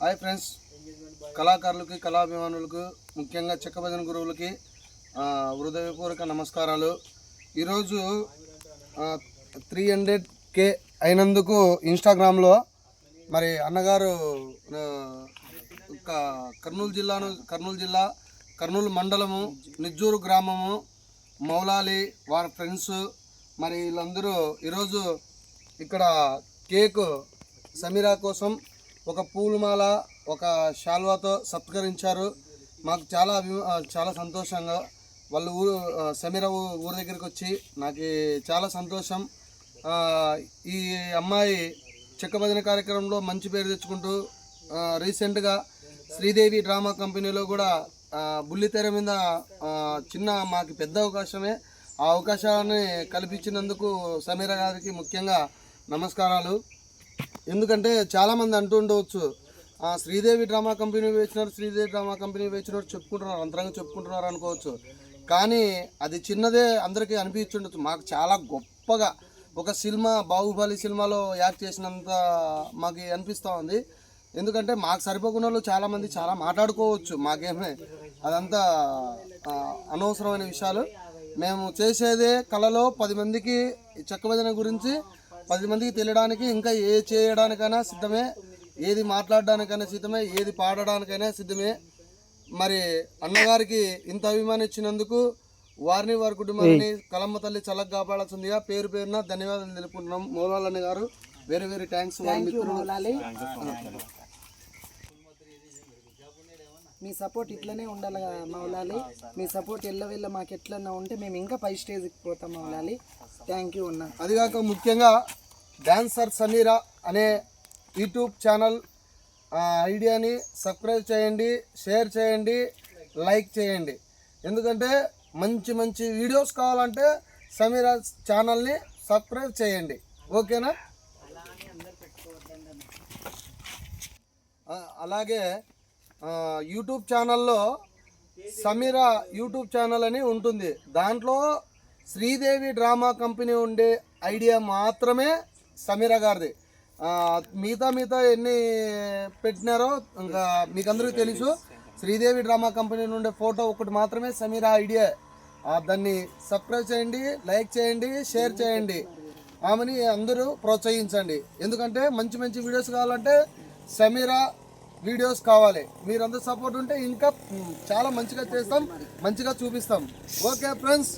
Hi friends. కళాకారులకి కళాభిమానులకు ముఖ్యంగా చెక్కభజన గురువులకి హృదయపూర్వక నమస్కారాలు. ఈరోజు త్రీ హండ్రెడ్ కే అయినందుకు ఇన్స్టాగ్రామ్లో మరి అన్నగారు ఒక కర్నూలు జిల్లాను కర్నూలు జిల్లా కర్నూలు మండలము నిజ్జూరు గ్రామము మౌలాలి వారి ఫ్రెండ్స్ మరి వీళ్ళందరూ ఈరోజు ఇక్కడ కేకు సమీరా కోసం ఒక పూలమాల ఒక శాల్వాతో సత్కరించారు. మాకు చాలా అభి చాలా సంతోషంగా వాళ్ళు ఊరు సమీర ఊరు ఊ- ఊరి దగ్గరికి వచ్చి నాకు చాలా సంతోషం. ఈ అమ్మాయి చెక్క భజన కార్యక్రమంలో మంచి పేరు తెచ్చుకుంటూ రీసెంట్గా శ్రీదేవి డ్రామా కంపెనీలో కూడా బుల్లితెర మీద చిన్న మాకు పెద్ద అవకాశమే. ఆ అవకాశాన్ని కల్పించినందుకు సమీర గారికి ముఖ్యంగా నమస్కారాలు. ఎందుకంటే చాలామంది అంటూ ఉండవచ్చు శ్రీదేవి డ్రామా కంపెనీ వేసినారు శ్రీదేవి డ్రామా కంపెనీ వేసినారు చెప్పుకుంటున్నారు అంతరంగా చెప్పుకుంటున్నారు అనుకోవచ్చు. కానీ అది చిన్నదే అందరికీ అనిపించుండొచ్చు. మాకు చాలా గొప్పగా ఒక సినిమా బాహుబలి సినిమాలో యాక్ట్ చేసినంత మాకు అనిపిస్తూ ఉంది. ఎందుకంటే మాకు సరిపోకుండా వాళ్ళు చాలామంది చాలా మాట్లాడుకోవచ్చు. మాకేమే అదంతా అనవసరమైన విషయాలు. మేము చేసేదే కళలో పది మందికి ఈ చెక్క గురించి పది మందికి తెలియడానికి ఇంకా ఏ చేయడానికైనా సిద్ధమే ఏది మాట్లాడడానికైనా సిద్ధమే ఏది పాడడానికైనా సిద్ధమే. మరి అన్నగారికి ఇంత అభిమానం ఇచ్చినందుకు వారిని వారి కుటుంబాన్ని కలమ్మ తల్లి చల్లగా కాపాడాల్సిందిగా పేరు పేరున ధన్యవాదాలు తెలుపుకుంటున్నాం. మౌలాలన్న గారు వెరీ వెరీ థ్యాంక్స్ మీ సపోర్ట్ ఇట్లనే ఉండాలి కదా మౌలాలి. మీ సపోర్ట్ ఎల్లవెల్ల మాకు ఎట్లన్నా ఉంటే మేము ఇంకా పై స్టేజ్కి పోతాం మౌలాలి. థ్యాంక్ యూ అన్న. అదిగాక ముఖ్యంగా డాన్సర్ సమీరా అనే యూట్యూబ్ ఛానల్ ఐడియాని సబ్స్క్రైబ్ చేయండి షేర్ చేయండి లైక్ చేయండి. ఎందుకంటే మంచి మంచి వీడియోస్ కావాలంటే సమీరా ఛానల్ని సబ్స్క్రైబ్ చేయండి. ఓకేనా? అలాగే యూట్యూబ్ ఛానల్లో సమీరా యూట్యూబ్ ఛానల్ అని ఉంటుంది. దాంట్లో శ్రీదేవి డ్రామా కంపెనీ ఉండే ఐడియా మాత్రమే సమీరా గారిది. మిగతా మిగతా ఎన్ని పెట్టినారో ఇంకా మీకు అందరికీ తెలుసు. శ్రీదేవి డ్రామా కంపెనీ నుండే ఫోటో ఒకటి మాత్రమే సమీరా ఐడియా. దాన్ని సబ్స్క్రైబ్ చేయండి లైక్ చేయండి షేర్ చేయండి. ఆమెని అందరూ ప్రోత్సహించండి. ఎందుకంటే మంచి మంచి వీడియోస్ కావాలంటే సమీరా వీడియోస్ కావాలి. మీరందరూ సపోర్ట్ ఉంటే ఇంకా చాలా మంచిగా చేస్తాం మంచిగా చూపిస్తాం. Okay friends.